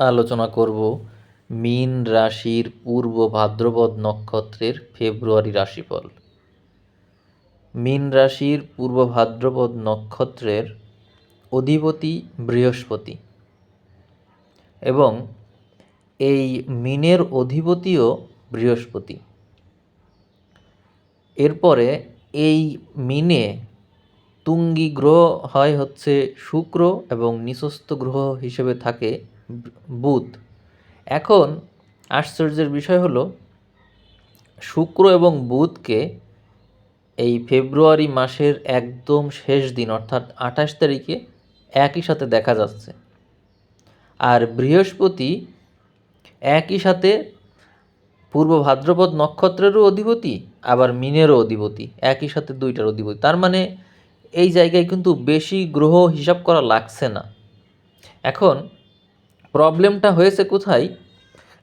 আলোচনা করব মীন রাশির পূর্ব ভাদ্রপদ নক্ষত্রের ফেব্রুয়ারি রাশিফল। মীন রাশির পূর্ব ভাদ্রপদ নক্ষত্রের অধিপতি বৃহস্পতি এবং এই মিনের অধিপতিও বৃহস্পতি। এরপরে এই মিনে তুঙ্গি গ্রহ হয় হচ্ছে শুক্র এবং নিঃস্ত গ্রহ হিসেবে থাকে বুধ। এখন আশ্চর্যের বিষয় হলো, শুক্র এবং বুধকে এই ফেব্রুয়ারি মাসের একদম শেষ দিন, অর্থাৎ আঠাশ তারিখে একই সাথে দেখা যাচ্ছে। আর বৃহস্পতি একই সাথে পূর্ব ভাদ্রপদ নক্ষত্রেরও অধিপতি, আবার মিনেরও অধিপতি, একই সাথে দুইটার অধিপতি। তার মানে এই জায়গায় কিন্তু বেশি গ্রহ হিসাব করা লাগছে না। এখন প্রবলেমটা হয়েছে কোথায়?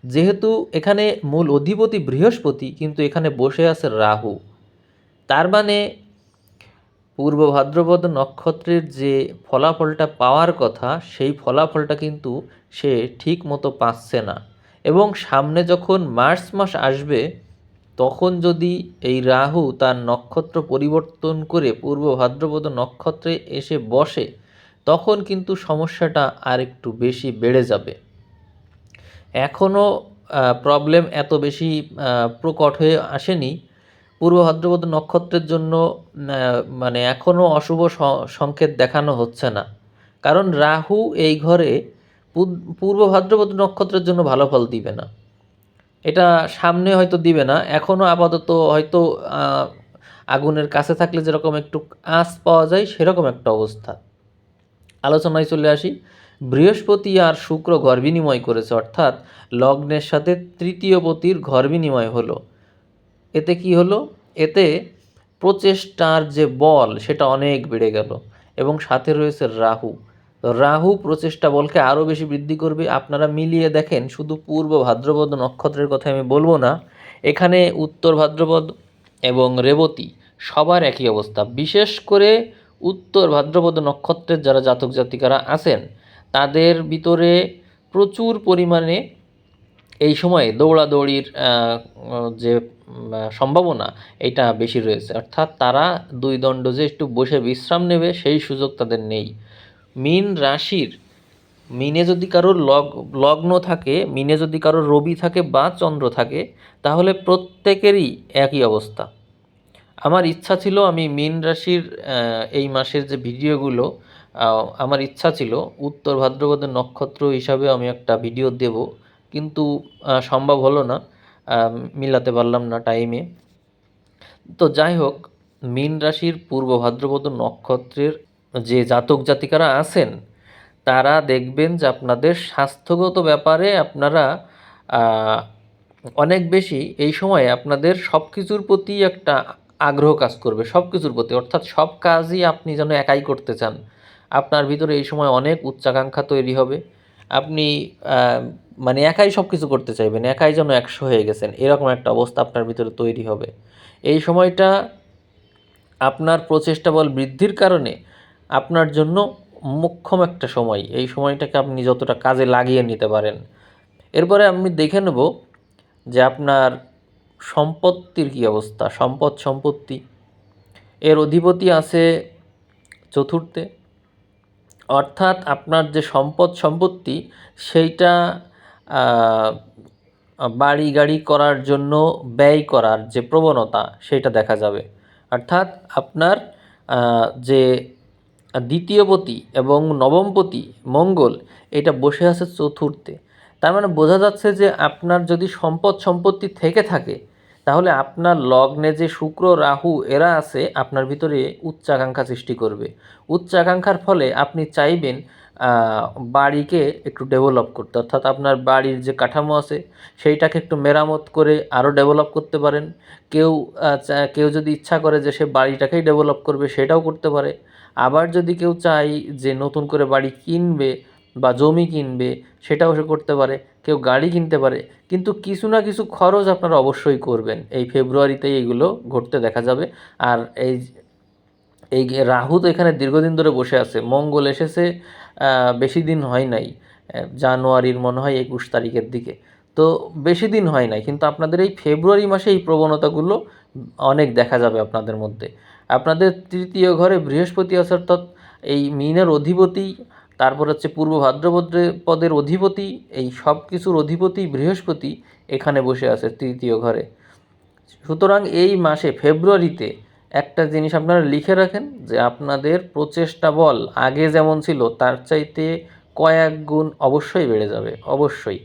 যেহেতু এখানে মূল অধিপতি বৃহস্পতি, কিন্তু এখানে বসে আছে রাহু। তার মানে পূর্ব ভাদ্রপদ নক্ষত্রের যে ফলাফলটা পাওয়ার কথা, সেই ফলাফলটা কিন্তু সে ঠিক মতো পাচ্ছে না। এবং সামনে যখন মার্চ মাস আসবে, তখন যদি এই রাহু তার নক্ষত্র পরিবর্তন করে পূর্ব ভাদ্রপদ নক্ষত্রে এসে বসে তখন কিন্তু সমস্যাটা আর একটু বেশি বেড়ে যাবে। এখনও প্রবলেম এত বেশি প্রকট হয়ে আসেনি। পূর্ব ভাদ্রপদ নক্ষত্রের জন্য মানে এখনও অশুভ সংকেত দেখানো হচ্ছে না। কারণ রাহু এই ঘরে পূর্ব ভাদ্রপদ নক্ষত্রের জন্য ভালো ফল দিবে না। এটা সামনে হয়তো দিবে না। এখনও আপাতত হয়তো আগুনের কাছে থাকলে যেরকম একটু আঁচ পাওয়া যায়, সেরকম একটা অবস্থা। আলোচনায় চলে আসি। বৃহস্পতি আর শুক্র ঘর বিনিময় করেছে, অর্থাৎ লগ্নের সাথে তৃতীয় পতির ঘর বিনিময় হলো। এতে কি হলো? এতে প্রচেষ্টার যে বল, সেটা অনেক বেড়ে গেল এবং সাথে রয়েছে রাহু। রাহু প্রচেষ্টা বলকে আরও বেশি বৃদ্ধি করবে। আপনারা মিলিয়ে দেখেন, শুধু পূর্ব ভাদ্রপদ নক্ষত্রের কথা আমি বলব না, এখানে উত্তর ভাদ্রপদ এবং রেবতী সবার একই অবস্থা। বিশেষ করে উত্তর ভাদ্রপদ নক্ষত্রের যারা জাতক জাতিকারা আছেন, তাদের ভিতরে প্রচুর পরিমাণে এই সময়ে দৌড়াদৌড়ির যে সম্ভাবনা এটা বেশি রয়েছে। অর্থাৎ তারা দুই দণ্ড যে একটু বসে বিশ্রাম নেবে, সেই সুযোগ তাদের নেই। মিন রাশির, মিনে যদি কারোর লগ, লগ্ন থাকে, মিনে যদি কারোর রবি থাকে বা চন্দ্র থাকে, তাহলে প্রত্যেকেরই একই অবস্থা। আমার ইচ্ছা ছিল, আমি মিন রাশির এই মাসের যে ভিডিওগুলো আমার ইচ্ছা ছিল উত্তর ভাদ্রপদের নক্ষত্র হিসাবে আমি একটা ভিডিও দেব, কিন্তু সম্ভব হলো না মিলাতে পারলাম না টাইমে তো যাই হোক, মীন রাশির পূর্ব ভাদ্রপদ নক্ষত্রের যে জাতক জাতিকারা আছেন, তারা দেখবেন যে আপনাদের স্বাস্থ্যগত ব্যাপারে আপনারা অনেক বেশি এই সময়ে আপনাদের সব কিছুর প্রতি একটা আগ্রহ কাজ করবে সব কিছুর প্রতি। অর্থাৎ সব কাজই আপনি যেন একাই করতে চান। আপনার ভিতরে এই সময় অনেক উচ্চাকাঙ্ক্ষা তৈরি হবে। আপনি মানে একাই সব কিছু করতে চাইবেন, একাই যেন একশো হয়ে গেছেন, এরকম একটা অবস্থা আপনার ভিতরে তৈরি হবে। এই সময়টা আপনার প্রচেষ্টা বল বৃদ্ধির কারণে আপনার জন্য মোক্ষম একটা সময়। এই সময়টাকে আপনি যতটা কাজে লাগিয়ে নিতে পারেন। এরপরে আমি দেখে নেব যে আপনার সম্পত্তির কী অবস্থা? সম্পদ, সম্পত্তি। এর অধিপতি আছে চতুর্থে। অর্থাৎ আপনার যে সম্পদ, সম্পত্তি, সেইটা বাড়ি গাড়ি করার জন্য ব্যয় করার যে প্রবণতা সেটা দেখা যাবে। অর্থাৎ আপনার যে দ্বিতীয়পতি এবং নবমপতি মঙ্গল, এটা বসে আছে চতুর্থে। তার মানে বোঝা যাচ্ছে যে আপনার যদি সম্পদ, সম্পত্তি থেকে থাকে তাহলে আপনার লগ্নে যে শুক্র, রাহু এরা আছে, আপনার ভিতরে উচ্চাকাঙ্ক্ষা সৃষ্টি করবে। উচ্চাকাঙ্ক্ষার ফলে আপনি চাইবেন বাড়িকে একটু ডেভেলপ করতে। অর্থাৎ আপনার বাড়ির যে কাঠামো আছে, সেইটাকে একটু মেরামত করে আরও ডেভেলপ করতে পারেন। কেউ কেউ যদি ইচ্ছা করে যে সে বাড়িটাকেই ডেভেলপ করবে, সেটাও করতে পারে। আবার যদি কেউ চাই যে নতুন করে বাড়ি কিনবে বা জমি কিনবে, সেটাও সে করতে পারে, কেউ গাড়ি কিনতে পারে, কিন্তু কিছু না কিছু খরচ আপনারা অবশ্যই করবেন। এই ফেব্রুয়ারিতেই এগুলো ঘটতে দেখা যাবে। আর এই এই রাহু তো এখানে দীর্ঘদিন ধরে বসে আছে। মঙ্গল এসেছে বেশি দিন হয় নাই। জানুয়ারির মনে হয় একুশ তারিখের দিকে। তো বেশি দিন হয় নাই, কিন্তু আপনাদের এই ফেব্রুয়ারি মাসে এই প্রবণতাগুলো অনেক দেখা যাবে আপনাদের মধ্যে। আপনাদের তৃতীয় ঘরে বৃহস্পতি অর্থাৎ এই মিনের অধিপতি তারপর হচ্ছে পূর্ব ভাদ্রপদ্রে পদের অধিপতি, এই সব কিছুর অধিপতি বৃহস্পতি এখানে বসে আছে তৃতীয় ঘরে। সুতরাং এই মাসে ফেব্রুয়ারিতে একটা জিনিস আপনারা লিখে রাখেন যে আপনাদের প্রচেষ্টা বল আগে যেমন ছিল, তার চাইতে কয়েক গুণ অবশ্যই বেড়ে যাবে, অবশ্যই।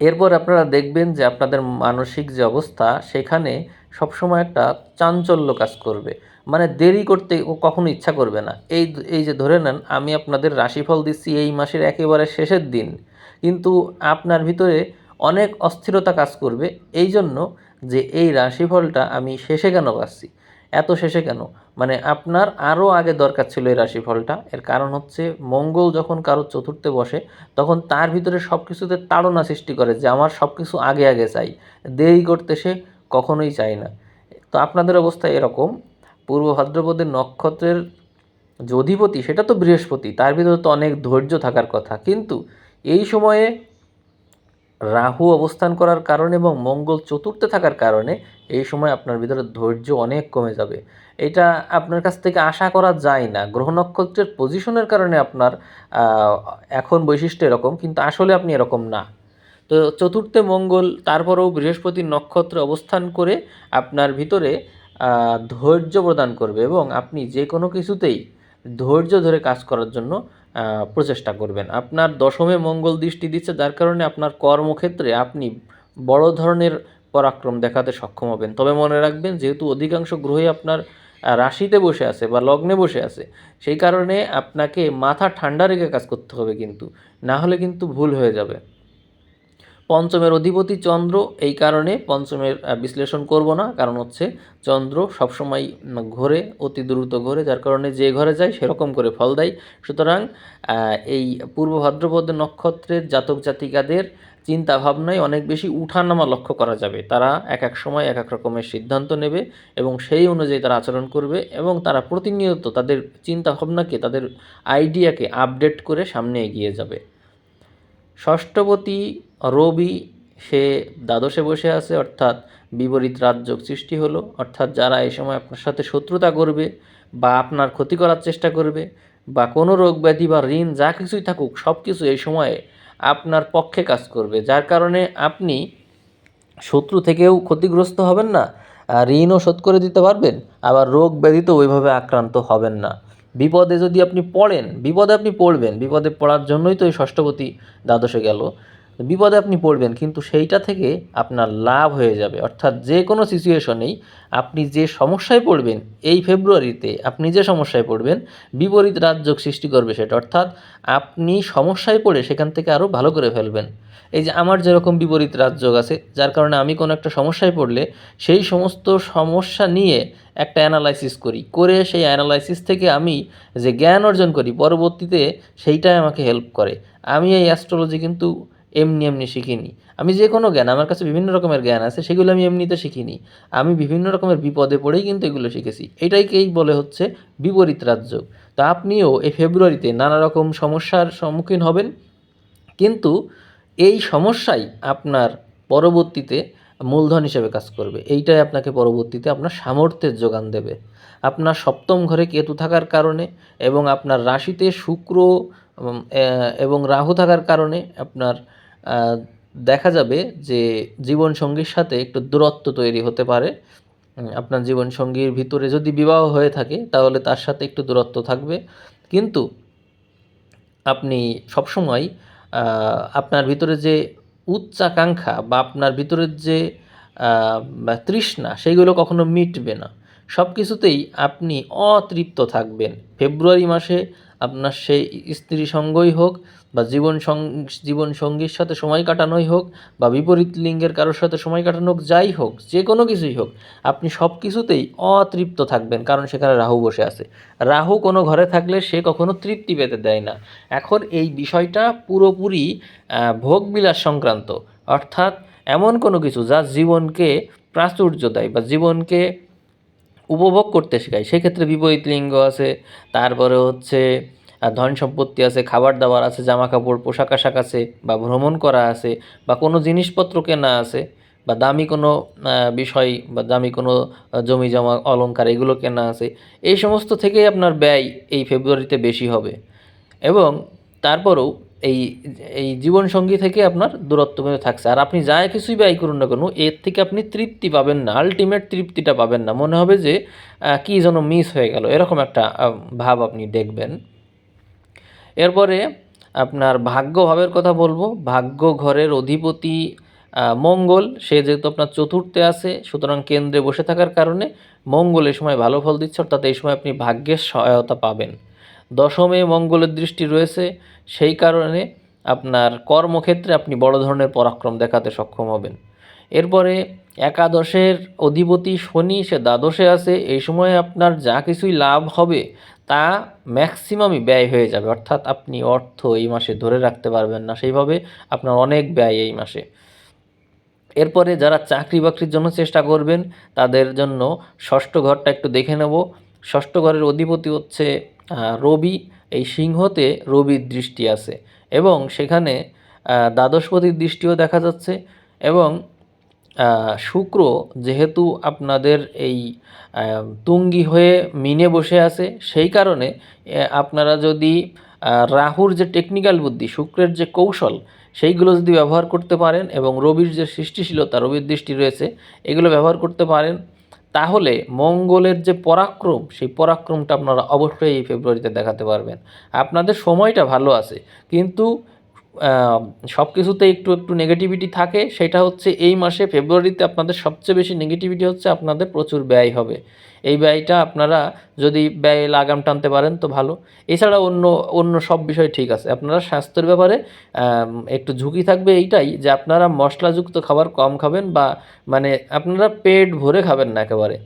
এরপর আপনারা দেখবেন যে আপনাদের মানসিক যে অবস্থা, সেখানে সবসময় একটা চাঞ্চল্য কাজ করবে। মানে দেরি করতে ও কখনো ইচ্ছা করবে না। এই এই যে ধরে নেন, আমি আপনাদের রাশিফল দিচ্ছি এই মাসের একেবারে শেষের দিন। কিন্তু আপনার ভিতরে অনেক অস্থিরতা কাজ করবে। এই জন্য যে এই রাশিফলটা আমি শেষে কেন পাচ্ছি? এত শেষে কেন? মানে আপনার আরও আগে দরকার ছিল এই রাশিফলটা। এর কারণ হচ্ছে মঙ্গল যখন কারও চতুর্থে বসে, তখন তার ভিতরে সব কিছুতে তাড়না সৃষ্টি করে যে আমার সব কিছু আগে আগে চাই। দেরি করতে সে কখনোই চায় না। তো আপনাদের অবস্থা এরকম। পূর্ব ভাদ্রপদের নক্ষত্রের যে অধিপতি সেটা তো বৃহস্পতি, তার ভিতরে তো অনেক ধৈর্য থাকার কথা। কিন্তু এই সময়ে রাহু অবস্থান করার কারণে এবং মঙ্গল চতুর্থে থাকার কারণে এই সময় আপনার ভিতরে ধৈর্য অনেক কমে যাবে। এটা আপনার কাছ থেকে আশা করা যায় না। গ্রহ নক্ষত্রের পজিশনের কারণে আপনার এখন বৈশিষ্ট্য এরকম, কিন্তু আসলে আপনি এরকম না। তো চতুর্থে মঙ্গল, তারপরেও বৃহস্পতির নক্ষত্রে অবস্থান করে আপনার ভিতরে ধৈর্য প্রদান করবে এবং আপনি যে কোনো কিছুতেই ধৈর্য ধরে কাজ করার জন্য প্রচেষ্টা করবেন। আপনার দশমে মঙ্গল দৃষ্টি দিচ্ছে, যার কারণে আপনার কর্মক্ষেত্রে আপনি বড় ধরনের পরাক্রম দেখাতে সক্ষম হবেন। তবে মনে রাখবেন, যেহেতু অধিকাংশ গ্রহই আপনার রাশিতে বসে আছে বা লগ্নে বসে আছে, সেই কারণে আপনাকে মাথা ঠান্ডা রেখে কাজ করতে হবে কিন্তু। না হলে কিন্তু ভুল হয়ে যাবে। পঞ্চমের অধিপতি চন্দ্র, এই কারণে পঞ্চমের বিশ্লেষণ করব না, কারণ হচ্ছে চন্দ্র সবসময় ঘোরে, অতি দ্রুত ঘোরে, যার কারণে যে ঘরে যায় সেরকম করে ফল দেয়। সুতরাং এই পূর্ব ভাদ্রপদ নক্ষত্রের জাতক জাতিকাদের চিন্তা ভাবনায় অনেক বেশি উঠানামা লক্ষ্য করা যাবে। তারা এক এক সময় এক এক রকমের সিদ্ধান্ত নেবে এবং সেই অনুযায়ী তারা আচরণ করবে এবং তারা প্রতিনিয়ত তাদের চিন্তা ভাবনাকে তাদের আইডিয়াকে আপডেট করে সামনে এগিয়ে যাবে। ষষ্ঠপতি রবি, সে দ্বাদশে বসে আছে, অর্থাৎ বিপরীত রাজযোগ সৃষ্টি হলো। অর্থাৎ যারা এই সময় আপনার সাথে শত্রুতা করবে বা আপনার ক্ষতি করার চেষ্টা করবে বা কোনো রোগ ব্যাধি বা ঋণ যা কিছুই থাকুক সব কিছু এই সময়ে আপনার পক্ষে কাজ করবে। যার কারণে আপনি শত্রু থেকেও ক্ষতিগ্রস্ত হবেন না ঋণও শোধ করে দিতে পারবেন, আবার রোগ ব্যাধিতেও ওইভাবে আক্রান্ত হবেন না। বিপদে যদি আপনি পড়েন, বিপদে আপনি পড়বেন, বিপদে পড়ার জন্যই তো এই ষষ্ঠপতি দ্বাদশে গেল। বিপদে আপনি পড়বেন, কিন্তু সেইটা থেকে আপনার লাভ হয়ে যাবে। অর্থাৎ যে কোনো সিচুয়েশনেই আপনি যে সমস্যায় পড়বেন, এই ফেব্রুয়ারিতে আপনি যে সমস্যায় পড়বেন, বিপরীত রাজযোগ সৃষ্টি করবে সেটা। অর্থাৎ আপনি সমস্যায় পড়ে সেখান থেকে আরও ভালো করে ফেলবেন। এই যে আমার যেরকম বিপরীত রাজযোগ আছে, যার কারণে আমি কোনো একটা সমস্যায় পড়লে সেই সমস্ত সমস্যা নিয়ে একটা অ্যানালাইসিস করি। করে সেই অ্যানালাইসিস থেকে আমি যে জ্ঞান অর্জন করি, পরবর্তীতে সেইটাই আমাকে হেল্প করে। আমি এই অ্যাস্ট্রোলজি কিন্তু এমনি এমনি শিখিনি। আমি যে কোনো জ্ঞান, আমার কাছে বিভিন্ন রকমের জ্ঞান আছে, সেগুলো আমি এমনিতে শিখিনি। আমি বিভিন্ন রকমের বিপদে পড়েই কিন্তু এগুলো শিখেছি। এটাইকেই বলে হচ্ছে বিপরীত রাজ্য তা আপনিও এই ফেব্রুয়ারিতে নানা রকম সমস্যার সম্মুখীন হবেন, কিন্তু এই সমস্যাই আপনার পরবর্তীতে মূলধন হিসেবে কাজ করবে। এইটাই আপনাকে পরবর্তীতে আপনার সামর্থ্যের যোগান দেবে। আপনার সপ্তম ঘরে কেতু থাকার কারণে এবং আপনার রাশিতে শুক্র এবং রাহু থাকার কারণে আপনার দেখা যাবে যে জীবনসঙ্গীর সাথে একটু দূরত্ব তৈরি হতে পারে। আপনার জীবনসঙ্গীর ভিতরে যদি বিবাহ হয়ে থাকে, তাহলে তার সাথে একটু দূরত্ব থাকবে। কিন্তু আপনি সবসময় আপনার ভিতরে যে উচ্চাকাঙ্ক্ষা বা আপনার ভিতরের যে তৃষ্ণা, সেইগুলো কখনো মিটবে না। সব কিছুতেই আপনি অতৃপ্ত থাকবেন। ফেব্রুয়ারি মাসে আপনার সেই স্ত্রী সঙ্গই হোক বা জীবন জীবন সঙ্গীর সাথে সময় কাটানোই হোক বা বিপরীত লিঙ্গের কারোর সাথে সময় কাটানো হোক, যাই হোক, যে কোনো কিছুই হোক, আপনি সব কিছুতেই অতৃপ্ত থাকবেন, কারণ সেখানে রাহু বসে আছে। রাহু কোনো ঘরে থাকলে সে কখনো তৃপ্তি পেতে দেয় না। এখন এই বিষয়টা পুরোপুরি ভোগবিলাস সংক্রান্ত, অর্থাৎ এমন কোনো কিছু যা জীবনকে প্রাচুর্য দেয় বা জীবনকে উপভোগ করতে শেখায়। সেক্ষেত্রে বিপরীত লিঙ্গ আছে, তারপরে হচ্ছে ধন সম্পত্তি আছে, খাবার দাবার আছে জামা কাপড় পোশাক আশাক আছে, বা ভ্রমণ করা আছে, বা কোনো জিনিসপত্র কেনা আছে, বা দামি কোনো বিষয়, বা দামি কোনো জমি জমা, অলংকার এগুলো কেনা আছে, এই সমস্ত থেকেই আপনার ব্যয় এই ফেব্রুয়ারিতে বেশি হবে। এবং তারপরেও এই এই জীবনসঙ্গী থেকে আপনার দূরত্ব কিন্তু থাকছে। আর আপনি যা কিছুই ব্যয় করুন না কেন, এর থেকে আপনি তৃপ্তি পাবেন না আলটিমেট তৃপ্তিটা পাবেন না। মনে হবে যে কী যেন মিস হয়ে গেল, এরকম একটা ভাব আপনি দেখবেন। এরপরে আপনার ভাগ্য ভাবের কথা বলব। ভাগ্য ঘরের অধিপতি মঙ্গল, সে যেহেতু আপনার চতুর্থে আছে, সুতরাং কেন্দ্রে বসে থাকার কারণে মঙ্গল এই সময় ভালো ফল দিচ্ছে, অর্থাৎ এই সময় আপনি ভাগ্যের সহায়তা পাবেন। দশমে মঙ্গলের দৃষ্টি রয়েছে, সেই কারণে আপনার কর্মক্ষেত্রে আপনি বড় ধরনের পরাক্রম দেখাতে সক্ষম হবেন। এরপরে একাদশের অধিপতি শনি, সে দ্বাদশে আছে, এই সময় আপনার যা কিছুই লাভ হবে তা ম্যাক্সিমামই ব্যয় হয়ে যাবে। অর্থাৎ আপনি অর্থ এই মাসে ধরে রাখতে পারবেন না, সেইভাবে আপনার অনেক ব্যয় এই মাসে। এরপরে যারা চাকরি বাকরির জন্য চেষ্টা করবেন, তাদের জন্য ষষ্ঠ ঘরটা একটু দেখে নেব। ষষ্ঠ ঘরের অধিপতি হচ্ছে রবি, এই সিংহতে রবির দৃষ্টি আছে এবং সেখানে দ্বাদশপতির দৃষ্টিও দেখা যাচ্ছে এবং শুক্র যেহেতু আপনাদের এই তুঙ্গি হয়ে মিনে বসে আছে, সেই কারণে আপনারা যদি রাহুর যে টেকনিক্যাল বুদ্ধি, শুক্রের যে কৌশল, সেইগুলো যদি ব্যবহার করতে পারেন এবং রবির যে সৃষ্টিশীলতা, রবির দৃষ্টি রয়েছে, এগুলো ব্যবহার করতে পারেন। তাহলে মঙ্গলের যে পরাক্রম, সেই পরাক্রমটা আপনারা অবশ্যই এই ফেব্রুয়ারিতে দেখাতে পারবেন। আপনাদের সময়টা ভালো আছে, কিন্তু সব কিছুতে একটু একটু নেগেটিভিটি থাকে। সেটা হচ্ছে এই মাসে ফেব্রুয়ারিতে আপনাদের সবচেয়ে বেশি নেগেটিভিটি হচ্ছে আপনাদের প্রচুর ব্যয় হবে। এই ব্যয়টা আপনারা যদি ব্যয় লাগাম টানতে পারেন তো ভালো। এছাড়া অন্য অন্য সব বিষয় ঠিক আছে। আপনারা স্বাস্থ্যের ব্যাপারে একটু ঝুঁকি থাকবে এইটাই যে আপনারা মশলাযুক্ত খাবার কম খাবেন বা মানে আপনারা পেট ভরে খাবেন না একেবারে।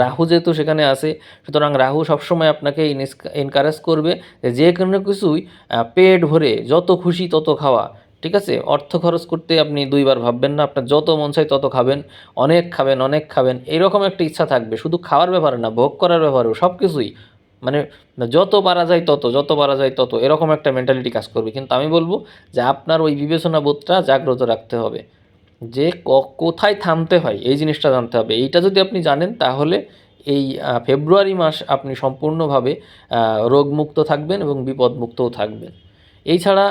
রাহু যেহেতু সেখানে আছে, সুতরাং রাহু সবসময় আপনাকে এনকারেজ করবে যে কোনো কিছুই পেট ভরে যত খুশি তত খাওয়া, ঠিক আছে? অর্থ খরচ করতে আপনি দুইবার ভাববেন না, আপনার যত মন চাই তত খাবেন, অনেক খাবেন অনেক খাবেন, এরকম একটা ইচ্ছা থাকবে, শুধু খাওয়ার ব্যাপারে না, ভোগ করার ব্যাপারেও সব কিছুই মানে যত পারা যায় তত, যত পারা যায় তত, এরকম একটা মেন্টালিটি কাজ করবে। কিন্তু আমি বলব যে আপনার ওই বিবেচনা বোধটা জাগ্রত রাখতে হবে। যে কোথায় থামতে হয়, এই জিনিসটা জানতে হবে। এইটা যদি আপনি জানেন, তাহলে এই ফেব্রুয়ারি মাস আপনি সম্পূর্ণভাবে রোগমুক্ত থাকবেন এবং বিপদমুক্তও থাকবেন। এছাড়া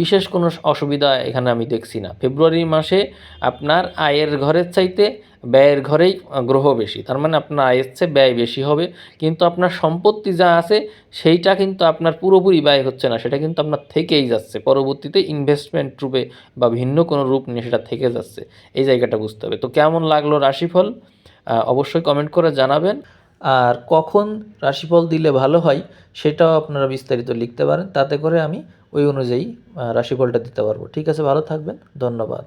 বিশেষ কোনো অসুবিধা এখানে আমি দেখছি না। ফেব্রুয়ারি মাসে আপনার আয়ের ঘরের চাইতে ব্যয়ের ঘরেই গ্রহ বেশি। তার মানে আপনার আয়ের চেয়ে ব্যয় বেশি হবে। কিন্তু আপনার সম্পত্তি যা আছে, সেইটা কিন্তু আপনার পুরোপুরি ব্যয় হচ্ছে না। সেটা কিন্তু আপনার থেকেই যাচ্ছে। পরবর্তীতে ইনভেস্টমেন্ট রূপে বা ভিন্ন কোনো রূপ নিয়ে সেটা থেকে যাচ্ছে। এই জায়গাটা বুঝতে হবে। তো কেমন লাগল রাশিফল? অবশ্যই কমেন্ট করে জানাবেন। আর কখন রাশিফল দিলে ভালো হয়, সেটাও আপনারা বিস্তারিত লিখতে পারেন। তাতে করে আমি ওই অনুযায়ী রাশিফলটা দিতে পারব। ঠিক আছে ভালো থাকবেন ধন্যবাদ।